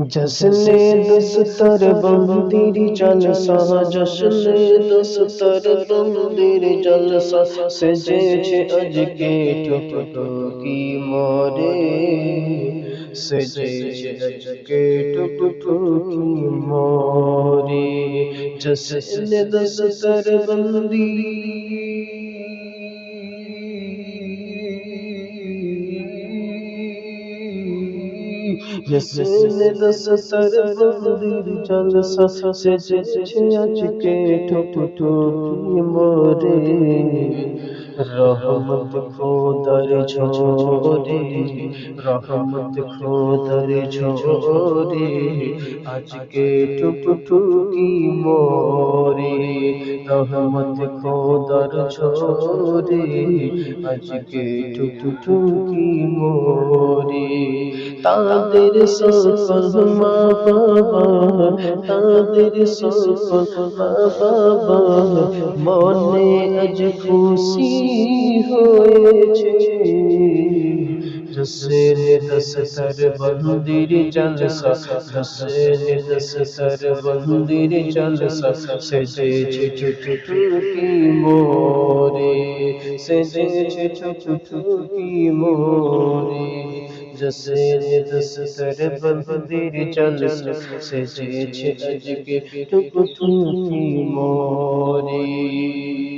जसने दस्तर बम तेरी जलसा जश्ने दस्तर बम तेरे चल सा सजे छे अज के टुटकी मोरे। सजे छे अज के मारे मोरे। जश्ने दस्तर बम तेरी জসনে দস্তর বন্দির জলসা সেজেছে আজকে ঠুকঠু কি মোরে রহমত খোদার ঝোরে রহমত খোদার ঝোরে আজকে টুকটু কি মোরে রহমত খোদার ঝোরে আজকে টুকটু কি মোরে। তাদের সকল মা বাবা তাদের সকল মা বাবা মনে আজ খুশি হয়েছে। دسر دستر بندر جلسہ دسر دستر بندر جلسہ سجے چھٹو کی موری سجے چھو کی موری، جسے دستر بندر جلسہ سجے چھٹو کی موری۔